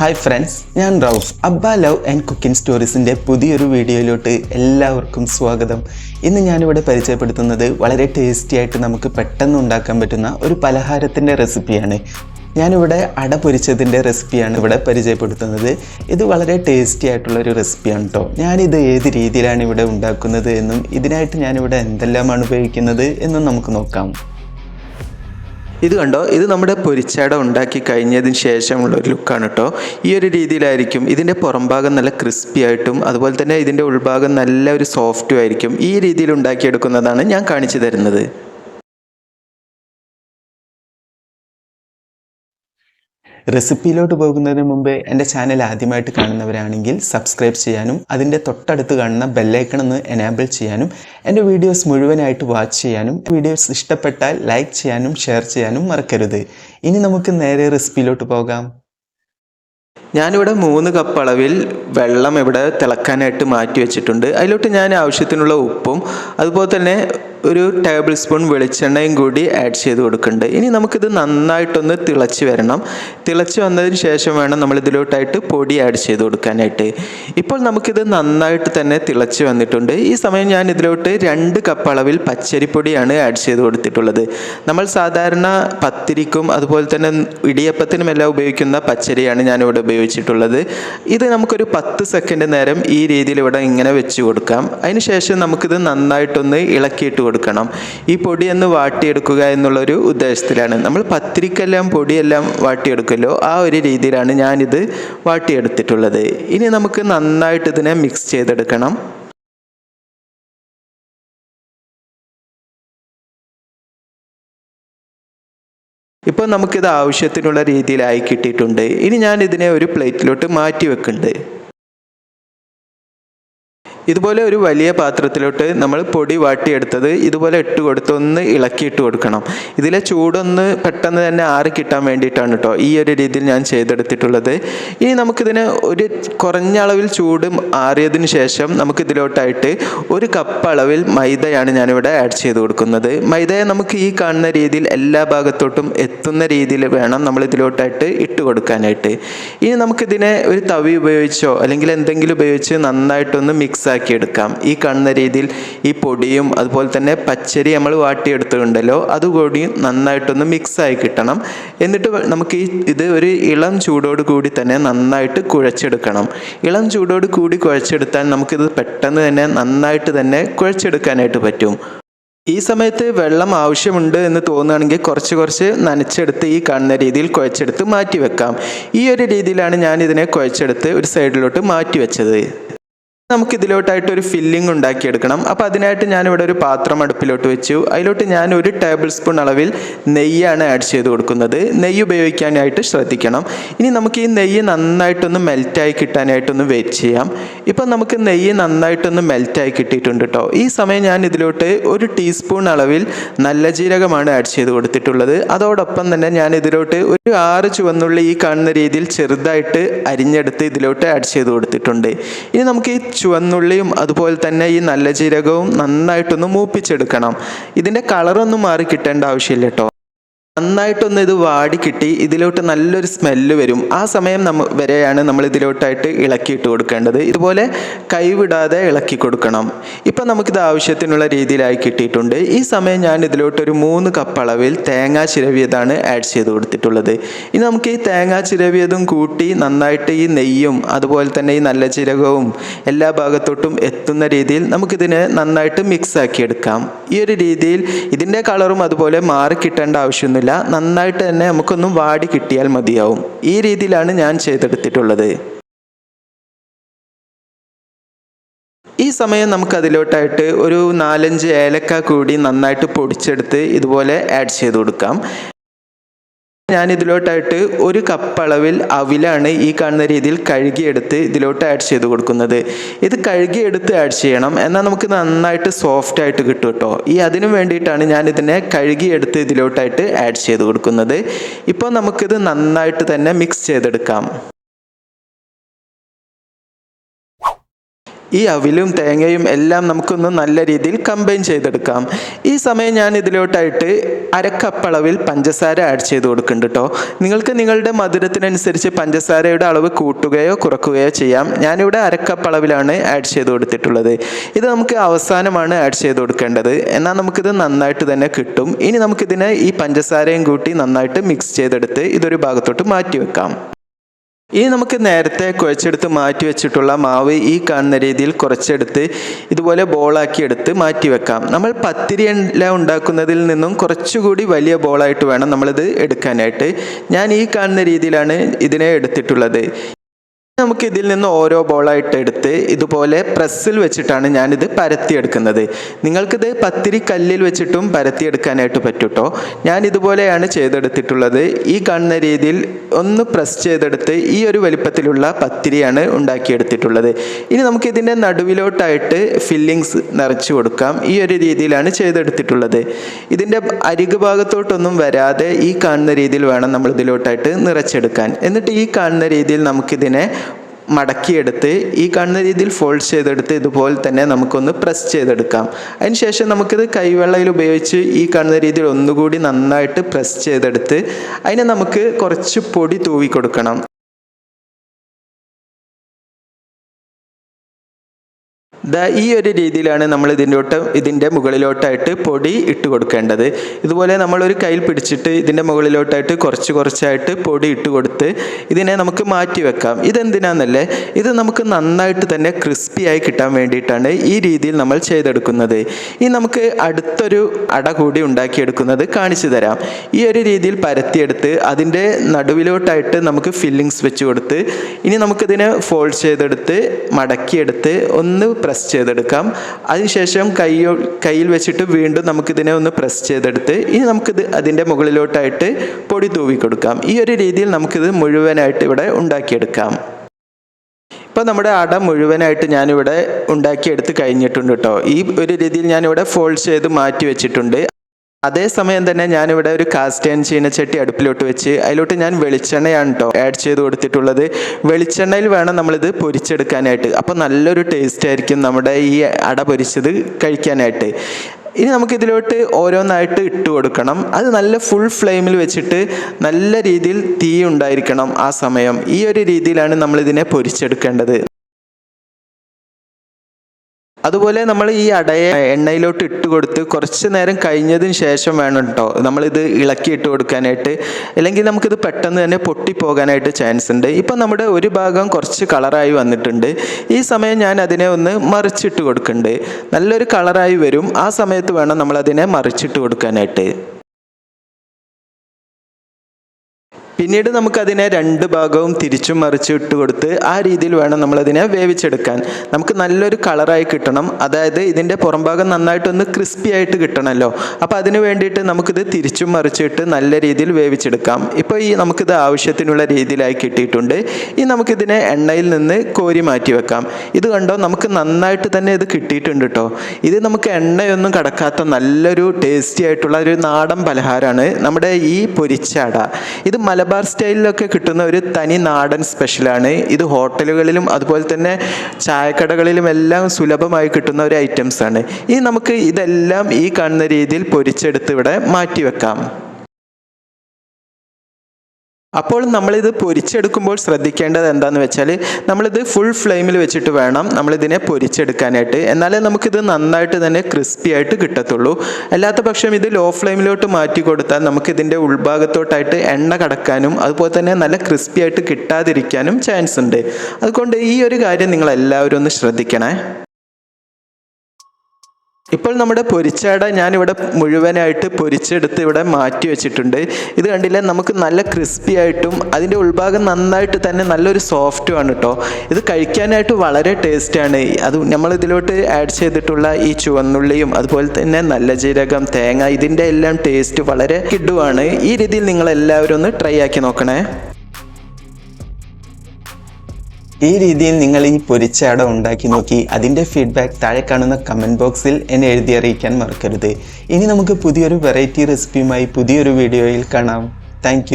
Hi friends ഞാൻ റൗഫ്. അബ്ബ love and cooking സ്റ്റോറീസിന്റെ പുതിയൊരു വീഡിയോയിലോട്ട് എല്ലാവർക്കും സ്വാഗതം. ഇന്ന് ഞാനിവിടെ പരിചയപ്പെടുത്തുന്നത് വളരെ ടേസ്റ്റി ആയിട്ട് നമുക്ക് പെട്ടെന്ന് ഉണ്ടാക്കാൻ പറ്റുന്ന ഒരു പലഹാരത്തിന്റെ റെസിപ്പിയാണ് ഞാനിവിടെ അട പൊരിച്ചതിന്റെ റെസിപ്പിയാണ് ഇവിടെ പരിചയപ്പെടുത്തുന്നത്. ഇത് വളരെ ടേസ്റ്റി ആയിട്ടുള്ള ഒരു റെസിപ്പിയാണ് കേട്ടോ ഞാനിത് ഏത് രീതിയിലാണ് ഇവിടെ ഉണ്ടാക്കുന്നത് എന്നും ഇതിനായിട്ട് ഞാനിവിടെ എന്തെല്ലാമാണ് ഉപയോഗിക്കുന്നത് എന്നും നമുക്ക് നോക്കാം. ഇത് കണ്ടോ? ഇത് നമ്മുടെ പൊരിച്ചട ഉണ്ടാക്കി കഴിഞ്ഞതിന് ശേഷമുള്ള ഒരു ലുക്കാണ് കേട്ടോ. ഈ ഒരു രീതിയിലായിരിക്കും ഇതിന്റെ പുറംഭാഗം നല്ല ക്രിസ്പി ആയിട്ടും അതുപോലെ തന്നെ ഇതിന്റെ ഉൾഭാഗം നല്ല ഒരു സോഫ്റ്റും ആയിരിക്കും ഈ രീതിയിൽ ഉണ്ടാക്കിയെടുക്കുന്നതാണ് ഞാൻ കാണിച്ചു തരുന്നത്. റെസിപ്പിയിലോട്ട് പോകുന്നതിന് മുമ്പ് എന്റെ ചാനൽ ആദ്യമായിട്ട് കാണുന്നവരാണെങ്കിൽ സബ്സ്ക്രൈബ് ചെയ്യാനും അതിന്റെ തൊട്ടടുത്ത് കാണുന്ന ബെല്ലൈക്കൺ ഒന്ന് എനാബിൾ ചെയ്യാനും എന്റെ വീഡിയോസ് മുഴുവനായിട്ട് വാച്ച് ചെയ്യാനും വീഡിയോസ് ഇഷ്ടപ്പെട്ടാൽ ലൈക്ക് ചെയ്യാനും ഷെയർ ചെയ്യാനും മറക്കരുത്. ഇനി നമുക്ക് നേരെ റെസിപ്പിയിലോട്ട് പോകാം. ഞാനിവിടെ മൂന്ന് കപ്പ് അളവിൽ വെള്ളം ഇവിടെ തിളക്കാനായിട്ട് മാറ്റി വെച്ചിട്ടുണ്ട്. അതിലോട്ട് ഞാൻ ആവശ്യത്തിനുള്ള ഉപ്പും അതുപോലെ തന്നെ ഒരു ടേബിൾ സ്പൂൺ വെളിച്ചെണ്ണയും കൂടി ആഡ് ചെയ്ത് കൊടുക്കുന്നുണ്ട്. ഇനി നമുക്കിത് നന്നായിട്ടൊന്ന് തിളച്ച് വരണം. തിളച്ച് വന്നതിന് ശേഷം വേണം നമ്മൾ ഇതിലോട്ടായിട്ട് പൊടി ആഡ് ചെയ്ത് കൊടുക്കാനായിട്ട്. ഇപ്പോൾ നമുക്കിത് നന്നായിട്ട് തന്നെ തിളച്ച് വന്നിട്ടുണ്ട്. ഈ സമയം ഞാൻ ഇതിലോട്ട് രണ്ട് കപ്പ് അളവിൽ പച്ചരിപ്പൊടിയാണ് ആഡ് ചെയ്ത് കൊടുത്തിട്ടുള്ളത്. നമ്മൾ സാധാരണ പത്തിരിക്കും അതുപോലെ തന്നെ ഇടിയപ്പത്തിനുമെല്ലാം ഉപയോഗിക്കുന്ന പച്ചരിയാണ് ഞാനിവിടെ ഉപയോഗിച്ചിട്ടുള്ളത്. ഇത് നമുക്കൊരു പത്ത് സെക്കൻഡ് നേരം ഈ രീതിയിൽ ഇവിടെ ഇങ്ങനെ വെച്ച് കൊടുക്കാം. അതിന് ശേഷം നമുക്കിത് നന്നായിട്ടൊന്ന് ഇളക്കിയിട്ട് കൊടുക്കണം. ഈ പൊടിയൊന്ന് വാട്ടിയെടുക്കുക എന്നുള്ളൊരു ഉദ്ദേശത്തിലാണ്. നമ്മൾ പത്തിരിക്കെല്ലാം പൊടിയെല്ലാം വാട്ടിയെടുക്കല്ലോ. ആ ഒരു രീതിയിലാണ് ഞാനിത് വാട്ടിയെടുത്തിട്ടുള്ളത്. ഇനി നമുക്ക് നന്നായിട്ട് ഇതിനെ മിക്സ് ചെയ്തെടുക്കണം. ഇപ്പോൾ നമുക്കിത് ആവശ്യത്തിനുള്ള രീതിയിലായി കിട്ടിയിട്ടുണ്ട്. ഇനി ഞാൻ ഇതിനെ ഒരു പ്ലേറ്റിലോട്ട് മാറ്റി വെക്കുന്നുണ്ട്. ഇതുപോലെ ഒരു വലിയ പാത്രത്തിലോട്ട് നമ്മൾ പൊടി വാട്ടിയെടുത്തത് ഇതുപോലെ ഇട്ട് കൊടുത്ത് ഒന്ന് ഇളക്കിയിട്ട് കൊടുക്കണം. ഇതിലെ ചൂടൊന്ന് പെട്ടെന്ന് തന്നെ ആറി കിട്ടാൻ വേണ്ടിയിട്ടാണ് കേട്ടോ ഈ ഒരു രീതിയിൽ ഞാൻ ചെയ്തെടുത്തിട്ടുള്ളത്. ഇനി നമുക്കിതിന് ഒരു കുറഞ്ഞ അളവിൽ ചൂട് ആറിയതിന് ശേഷം നമുക്ക് ഇതിലോട്ടായിട്ട് ഒരു കപ്പ് അളവിൽ മൈദയാണ് ഞാനിവിടെ ആഡ് ചെയ്ത് കൊടുക്കുന്നത്. മൈദയെ നമുക്ക് ഈ കാണുന്ന രീതിയിൽ എല്ലാ ഭാഗത്തോട്ടും എത്തുന്ന രീതിയിൽ വേണം നമ്മൾ ഇതിലോട്ടായിട്ട് ഇട്ട് കൊടുക്കാനായിട്ട്. ഇനി നമുക്കിതിനെ ഒരു തവി ഉപയോഗിച്ചോ അല്ലെങ്കിൽ എന്തെങ്കിലും ഉപയോഗിച്ച് നന്നായിട്ടൊന്ന് മിക്സ് ആക്കി എടുക്കാം ഈ കാണുന്ന രീതിയിൽ ഈ പൊടിയും അതുപോലെ തന്നെ പച്ചരി നമ്മൾ വാട്ടിയെടുത്തിട്ടുണ്ടല്ലോ അതുകൂടി നന്നായിട്ടൊന്ന് മിക്സ് ആയി കിട്ടണം. എന്നിട്ട് നമുക്ക് ഈ ഇത് ഒരു ഇളം ചൂടോട് കൂടി തന്നെ നന്നായിട്ട് കുഴച്ചെടുക്കണം. ഇളം ചൂടോട് കൂടി കുഴച്ചെടുത്താൽ നമുക്കിത് പെട്ടെന്ന് തന്നെ നന്നായിട്ട് തന്നെ കുഴച്ചെടുക്കാനായിട്ട് പറ്റും. ഈ സമയത്ത് വെള്ളം ആവശ്യമുണ്ട് എന്ന് തോന്നുകയാണെങ്കിൽ കുറച്ച് കുറച്ച് നനച്ചെടുത്ത് ഈ കാണുന്ന രീതിയിൽ കുഴച്ചെടുത്ത് മാറ്റി വെക്കാം ഈ ഒരു രീതിയിലാണ് ഞാൻ ഇതിനെ കുഴച്ചെടുത്ത് ഒരു സൈഡിലോട്ട് മാറ്റി വെച്ചത് നമുക്ക് ഇതിലോട്ടായിട്ട് ഒരു ഫില്ലിംഗ് ഉണ്ടാക്കിയെടുക്കണം. അപ്പോൾ അതിനായിട്ട് ഞാനിവിടെ ഒരു പാത്രം അടുപ്പിലോട്ട് വെച്ചു. അതിലോട്ട് ഞാൻ ഒരു ടേബിൾ സ്പൂൺ അളവിൽ നെയ്യാണ് ആഡ് ചെയ്ത് കൊടുക്കുന്നത്. നെയ്യ് ഉപയോഗിക്കാനായിട്ട് ശ്രദ്ധിക്കണം. ഇനി നമുക്ക് ഈ നെയ്യ് നന്നായിട്ടൊന്ന് മെൽറ്റായി കിട്ടാനായിട്ടൊന്ന് വെയിറ്റ് ചെയ്യാം. ഇപ്പം നമുക്ക് നെയ്യ് നന്നായിട്ടൊന്ന് മെൽറ്റായി കിട്ടിയിട്ടുണ്ട് കേട്ടോ ഈ സമയം ഞാൻ ഇതിലോട്ട് ഒരു ടീസ്പൂൺ അളവിൽ നല്ല ജീരകമാണ് ആഡ് ചെയ്ത് കൊടുത്തിട്ടുള്ളത്. അതോടൊപ്പം തന്നെ ഞാൻ ഇതിലോട്ട് ഒരു ആറ് ചുവന്നുള്ളി ഈ കാണുന്ന രീതിയിൽ ചെറുതായിട്ട് അരിഞ്ഞെടുത്ത് ഇതിലോട്ട് ആഡ് ചെയ്ത് കൊടുത്തിട്ടുണ്ട്. ഇനി നമുക്ക് ഈ ചുവന്നുള്ളിയും അതുപോലെ തന്നെ ഈ നല്ല ജീരകവും നന്നായിട്ടൊന്ന് മൂപ്പിച്ചെടുക്കണം. ഇതിന്റെ കളറൊന്നും മാറി കിട്ടേണ്ട ആവശ്യമില്ല കേട്ടോ. നന്നായിട്ടൊന്ന് ഇത് വാടി കിട്ടി ഇതിലോട്ട് നല്ലൊരു സ്മെല്ല് വരും. ആ സമയം നമ്മ വരെയാണ് നമ്മൾ ഇതിലോട്ടായിട്ട് ഇളക്കിയിട്ട് കൊടുക്കേണ്ടത്. ഇതുപോലെ കൈവിടാതെ ഇളക്കി കൊടുക്കണം. ഇപ്പം നമുക്കിത് ആവശ്യത്തിനുള്ള രീതിയിലായി കിട്ടിയിട്ടുണ്ട്. ഈ സമയം ഞാൻ ഇതിലോട്ട് ഒരു മൂന്ന് കപ്പ് അളവിൽ തേങ്ങാ ചിരവിയതാണ് ആഡ് ചെയ്ത് കൊടുത്തിട്ടുള്ളത്. ഇനി നമുക്ക് ഈ തേങ്ങാ ചിരവിയതും കൂട്ടി നന്നായിട്ട് ഈ നെയ്യും അതുപോലെ തന്നെ ഈ നല്ല ചിരകവും എല്ലാ ഭാഗത്തോട്ടും എത്തുന്ന രീതിയിൽ നമുക്കിതിനെ നന്നായിട്ട് മിക്സ് ആക്കി എടുക്കാം ഈ ഒരു രീതിയിൽ ഇതിന്റെ കളറും അതുപോലെ മാറി കിട്ടേണ്ട ആവശ്യമൊന്നുമില്ല. നന്നായിട്ട് തന്നെ നമുക്കൊന്നും വാടി കിട്ടിയാൽ മതിയാവും. ഈ രീതിയിലാണ് ഞാൻ ചെയ്തെടുത്തിട്ടുള്ളത്. ഈ സമയം നമുക്ക് അതിലോട്ടായിട്ട് ഒരു നാലഞ്ച് ഏലക്ക കൂടി നന്നായിട്ട് പൊടിച്ചെടുത്ത് ഇതുപോലെ ആഡ് ചെയ്ത് കൊടുക്കാം. ഞാൻ ഇതിലോട്ടായിട്ട് ഒരു കപ്പ് അളവിൽ അവിലാണ് ഈ കാണുന്ന രീതിയിൽ കഴുകിയെടുത്ത് ഇതിലോട്ട് ആഡ് ചെയ്ത് കൊടുക്കുന്നത്. ഇത് കഴുകിയെടുത്ത് ആഡ് ചെയ്യണം. എന്നാൽ നമുക്ക് നന്നായിട്ട് സോഫ്റ്റ് ആയിട്ട് കിട്ടും കേട്ടോ. ഈ അതിനു വേണ്ടിയിട്ടാണ് ഞാൻ ഇതിനെ കഴുകിയെടുത്ത് ഇതിലോട്ടായിട്ട് ആഡ് ചെയ്ത് കൊടുക്കുന്നത്. ഇപ്പോൾ നമുക്കിത് നന്നായിട്ട് തന്നെ മിക്സ് ചെയ്തെടുക്കാം. ഈ അവിലും തേങ്ങയും എല്ലാം നമുക്കൊന്ന് നല്ല രീതിയിൽ കമ്പൈൻ ചെയ്തെടുക്കാം. ഈ സമയം ഞാൻ ഇതിലോട്ടായിട്ട് അരക്കപ്പളവിൽ പഞ്ചസാര ആഡ് ചെയ്ത് കൊടുക്കുന്നുണ്ട് കേട്ടോ നിങ്ങൾക്ക് നിങ്ങളുടെ മധുരത്തിനനുസരിച്ച് പഞ്ചസാരയുടെ അളവ് കൂട്ടുകയോ കുറക്കുകയോ ചെയ്യാം. ഞാനിവിടെ അരക്കപ്പളവിലാണ് ആഡ് ചെയ്ത് കൊടുത്തിട്ടുള്ളത്. ഇത് നമുക്ക് അവസാനമാണ് ആഡ് ചെയ്ത് കൊടുക്കേണ്ടത്. എന്നാൽ നമുക്കിത് നന്നായിട്ട് തന്നെ കിട്ടും. ഇനി നമുക്കിതിനെ ഈ പഞ്ചസാരയും കൂട്ടി നന്നായിട്ട് മിക്സ് ചെയ്തെടുത്ത് ഇതൊരു ഭാഗത്തോട്ട് മാറ്റി വെക്കാം ഇനി നമുക്ക് നേരത്തെ കുഴച്ചെടുത്ത് മാറ്റി വെച്ചിട്ടുള്ള മാവ് ഈ കാണുന്ന രീതിയിൽ കുറച്ചെടുത്ത് ഇതുപോലെ ബോളാക്കി എടുത്ത് മാറ്റി വെക്കാം. നമ്മൾ പത്തിരി ഉണ്ടാക്കുന്നതിൽ നിന്നും കുറച്ചുകൂടി വലിയ ബോളായിട്ട് വേണം നമ്മളിത് എടുക്കാനായിട്ട്. ഞാൻ ഈ കാണുന്ന രീതിയിലാണ് ഇതിനെ എടുത്തിട്ടുള്ളത്. നമുക്ക് ഇതിൽ നിന്ന് ഓരോ ബോളായിട്ട് എടുത്ത് ഇതുപോലെ പ്രസ്സിൽ വെച്ചിട്ടാണ് ഞാനിത് പരത്തിയെടുക്കുന്നത്. നിങ്ങൾക്കിത് പത്തിരി കല്ലിൽ വെച്ചിട്ടും പരത്തിയെടുക്കാനായിട്ട് പറ്റൂട്ടോ. ഞാൻ ഇതുപോലെയാണ് ചെയ്തെടുത്തിട്ടുള്ളത്. ഈ കാണുന്ന രീതിയിൽ ഒന്ന് പ്രസ് ചെയ്തെടുത്ത് ഈ ഒരു വലിപ്പത്തിലുള്ള പത്തിരിയാണ് ഉണ്ടാക്കിയെടുത്തിട്ടുള്ളത്. ഇനി നമുക്ക് ഇതിന്റെ നടുവിലോട്ടായിട്ട് ഫില്ലിങ്സ് നിറച്ചു കൊടുക്കാം. ഈ ഒരു രീതിയിലാണ് ചെയ്തെടുത്തിട്ടുള്ളത്. ഇതിന്റെ അരികു ഭാഗത്തോട്ടൊന്നും വരാതെ ഈ കാണുന്ന രീതിയിൽ വേണം നമ്മൾ ഇതിലോട്ടായിട്ട് നിറച്ചെടുക്കാൻ. എന്നിട്ട് ഈ കാണുന്ന രീതിയിൽ നമുക്കിതിനെ മടക്കിയെടുത്ത് ഈ കാണുന്ന രീതിയിൽ ഫോൾഡ് ചെയ്തെടുത്ത് ഇതുപോലെ തന്നെ നമുക്കൊന്ന് പ്രസ് ചെയ്തെടുക്കാം. അതിനുശേഷം നമുക്കിത് കൈവെള്ളയിൽ ഉപയോഗിച്ച് ഈ കാണുന്ന രീതിയിൽ ഒന്നുകൂടി നന്നായിട്ട് പ്രസ് ചെയ്തെടുത്ത് അതിനെ നമുക്ക് കുറച്ച് പൊടി തൂവി കൊടുക്കണം ദാ ഈ ഒരു രീതിയിലാണ് നമ്മൾ ഇതിന്റെ ഇതിന്റെ മുകളിലോട്ടായിട്ട് പൊടി ഇട്ട് കൊടുക്കേണ്ടത്. ഇതുപോലെ നമ്മളൊരു കയ്യിൽ പിടിച്ചിട്ട് ഇതിന്റെ മുകളിലോട്ടായിട്ട് കുറച്ച് കുറച്ചായിട്ട് പൊടി ഇട്ട് കൊടുത്ത് ഇതിനെ നമുക്ക് മാറ്റി വെക്കാം. ഇതെന്തിനാന്നല്ലേ? ഇത് നമുക്ക് നന്നായിട്ട് തന്നെ ക്രിസ്പി ആയി കിട്ടാൻ വേണ്ടിയിട്ടാണ് ഈ രീതിയിൽ നമ്മൾ ചെയ്തെടുക്കുന്നത്. ഇനി നമുക്ക് അടുത്തൊരു അട കൂടി ഉണ്ടാക്കിയെടുക്കുന്നത് കാണിച്ചു തരാം. ഈ ഒരു രീതിയിൽ പരത്തിയെടുത്ത് അതിന്റെ നടുവിലോട്ടായിട്ട് നമുക്ക് ഫില്ലിങ്സ് വെച്ച് കൊടുത്ത് ഇനി നമുക്കിതിനെ ഫോൾഡ് ചെയ്തെടുത്ത് മടക്കിയെടുത്ത് ഒന്ന് പ്രസ് ചെയ്തെടുക്കാം. അതിനുശേഷം കൈയോ കയ്യിൽ വെച്ചിട്ട് വീണ്ടും നമുക്കിതിനെ ഒന്ന് പ്രസ് ചെയ്തെടുത്ത് ഇനി നമുക്കിത് അതിന്റെ മുകളിലോട്ടായിട്ട് പൊടി തൂവി കൊടുക്കാം. ഈ ഒരു രീതിയിൽ നമുക്കിത് മുഴുവനായിട്ട് ഇവിടെ ഉണ്ടാക്കിയെടുക്കാം. ഇപ്പോൾ നമ്മുടെ അട മുഴുവനായിട്ട് ഞാനിവിടെ ഉണ്ടാക്കിയെടുത്ത് കഴിഞ്ഞിട്ടുണ്ട് കേട്ടോ. ഈ ഒരു രീതിയിൽ ഞാനിവിടെ ഫോൾഡ് ചെയ്ത് മാറ്റി വെച്ചിട്ടുണ്ട്. അതേസമയം തന്നെ ഞാനിവിടെ ഒരു കാസ്റ്റ് ആൻഡ് ചീനച്ചട്ടി അടുപ്പിലോട്ട് വെച്ച് അതിലോട്ട് ഞാൻ വെളിച്ചെണ്ണയാണ് കേട്ടോ ആഡ് ചെയ്ത് കൊടുത്തിട്ടുള്ളത്. വെളിച്ചെണ്ണയിൽ വേണം നമ്മളിത് പൊരിച്ചെടുക്കാനായിട്ട്. അപ്പോൾ നല്ലൊരു ടേസ്റ്റ് ആയിരിക്കും നമ്മുടെ ഈ അട പൊരിച്ചത് കഴിക്കാനായിട്ട്. ഇനി നമുക്കിതിലോട്ട് ഓരോന്നായിട്ട് ഇട്ട് കൊടുക്കണം. അത് നല്ല ഫുൾ ഫ്ലെയിമിൽ വെച്ചിട്ട് നല്ല രീതിയിൽ തീ ഉണ്ടായിരിക്കണം ആ സമയം. ഈ ഒരു രീതിയിലാണ് നമ്മളിതിനെ പൊരിച്ചെടുക്കേണ്ടത്. അതുപോലെ നമ്മൾ ഈ അടയെ എണ്ണയിലോട്ട് ഇട്ട് കൊടുത്ത് കുറച്ച് നേരം കഴിഞ്ഞതിന് ശേഷം വേണം കേട്ടോ നമ്മളിത് ഇളക്കി ഇട്ട് കൊടുക്കാനായിട്ട്. അല്ലെങ്കിൽ നമുക്കിത് പെട്ടെന്ന് തന്നെ പൊട്ടിപ്പോകാനായിട്ട് ചാൻസ് ഉണ്ട്. ഇപ്പം നമ്മുടെ ഒരു ഭാഗം കുറച്ച് കളറായി വന്നിട്ടുണ്ട്. ഈ സമയം ഞാൻ അതിനെ ഒന്ന് മറിച്ചിട്ട് കൊടുക്കുന്നുണ്ട് നല്ലൊരു കളറായി വരും. ആ സമയത്ത് വേണം നമ്മളതിനെ മറിച്ചിട്ട് കൊടുക്കാനായിട്ട്. പിന്നീട് നമുക്കതിനെ രണ്ട് ഭാഗവും തിരിച്ചും മറിച്ചും ഇട്ട് കൊടുത്ത് ആ രീതിയിൽ വേണം നമ്മളതിനെ വേവിച്ചെടുക്കാൻ. നമുക്ക് നല്ലൊരു കളറായി കിട്ടണം. അതായത് ഇതിന്റെ പുറംഭാഗം നന്നായിട്ടൊന്ന് ക്രിസ്പി ആയിട്ട് കിട്ടണമല്ലോ അപ്പോൾ അതിന് വേണ്ടിയിട്ട് നമുക്കിത് തിരിച്ചും മറിച്ചിട്ട് നല്ല രീതിയിൽ വേവിച്ചെടുക്കാം. ഇപ്പോൾ ഈ നമുക്കിത് ആവശ്യത്തിനുള്ള രീതിയിലായി കിട്ടിയിട്ടുണ്ട്. ഇനി നമുക്കിതിനെ എണ്ണയിൽ നിന്ന് കോരി മാറ്റി വെക്കാം. ഇത് കണ്ടോ? നമുക്ക് നന്നായിട്ട് തന്നെ ഇത് കിട്ടിയിട്ടുണ്ട് കേട്ടോ ഇത് നമുക്ക് എണ്ണയൊന്നും കടക്കാത്ത നല്ലൊരു ടേസ്റ്റി ആയിട്ടുള്ള ഒരു നാടൻ പലഹാരമാണ് നമ്മുടെ ഈ പൊരിച്ചാട. ഇത് മലബാർ സ്റ്റൈലിലൊക്കെ കിട്ടുന്ന ഒരു തനി നാടൻ സ്പെഷ്യലാണ്. ഇത് ഹോട്ടലുകളിലും അതുപോലെ തന്നെ ചായക്കടകളിലും എല്ലാം സുലഭമായി കിട്ടുന്ന ഒരു ഐറ്റംസ് ആണ് ഇനി നമുക്ക് ഇതെല്ലാം ഈ കാണുന്ന രീതിയിൽ പൊരിച്ചെടുത്ത് ഇവിടെ മാറ്റി വെക്കാം അപ്പോൾ നമ്മളിത് പൊരിച്ചെടുക്കുമ്പോൾ ശ്രദ്ധിക്കേണ്ടത് എന്താണെന്ന് വെച്ചാൽ നമ്മളിത് ഫുൾ ഫ്ലെയിമിൽ വെച്ചിട്ട് വേണം നമ്മളിതിനെ പൊരിച്ചെടുക്കാനായിട്ട്. എന്നാലേ നമുക്കിത് നന്നായിട്ട് തന്നെ ക്രിസ്പി ആയിട്ട് കിട്ടത്തുള്ളൂ. അല്ലാത്ത പക്ഷം ഇത് ലോ ഫ്ലെയിമിലോട്ട് മാറ്റി കൊടുത്താൽ നമുക്കിതിന്റെ ഉൾഭാഗത്തോട്ടായിട്ട് എണ്ണ കടക്കാനും അതുപോലെ തന്നെ നല്ല ക്രിസ്പി ആയിട്ട് കിട്ടാതിരിക്കാനും ചാൻസ് ഉണ്ട്. അതുകൊണ്ട് ഈ ഒരു കാര്യം നിങ്ങൾ എല്ലാവരും ഒന്ന് ശ്രദ്ധിക്കണേ. ഇപ്പോൾ നമ്മുടെ പൊരിച്ചട ഞാനിവിടെ മുഴുവനായിട്ട് പൊരിച്ചെടുത്ത് ഇവിടെ മാറ്റി വെച്ചിട്ടുണ്ട്. ഇത് കണ്ടില്ലേ? നമുക്ക് നല്ല ക്രിസ്പി ആയിട്ടും അതിന്റെ ഉൾഭാഗം നന്നായിട്ട് തന്നെ നല്ലൊരു സോഫ്റ്റുമാണ് കേട്ടോ ഇത് കഴിക്കാനായിട്ട് വളരെ ടേസ്റ്റാണ് അത് നമ്മൾ ഇതിലോട്ട് ആഡ് ചെയ്തിട്ടുള്ള ഈ ചുവന്നുള്ളിയും അതുപോലെ തന്നെ നല്ല ജീരകം തേങ്ങ ഇതിന്റെ എല്ലാം ടേസ്റ്റ് വളരെ കിഡുവാണ് ഈ രീതിയിൽ നിങ്ങൾ എല്ലാവരും ഒന്ന് ട്രൈ ആക്കി നോക്കണേ. ഈ രീതിയിൽ നിങ്ങൾ ഈ പൊരിച്ച അട ഉണ്ടാക്കി നോക്കി അതിന്റെ ഫീഡ്ബാക്ക് താഴെ കാണുന്ന കമന്റ് ബോക്സിൽ എന്നെ എഴുതി അറിയിക്കാൻ മറക്കരുത്. ഇനി നമുക്ക് പുതിയൊരു വെറൈറ്റി റെസിപ്പിയുമായി പുതിയൊരു വീഡിയോയിൽ കാണാം. താങ്ക്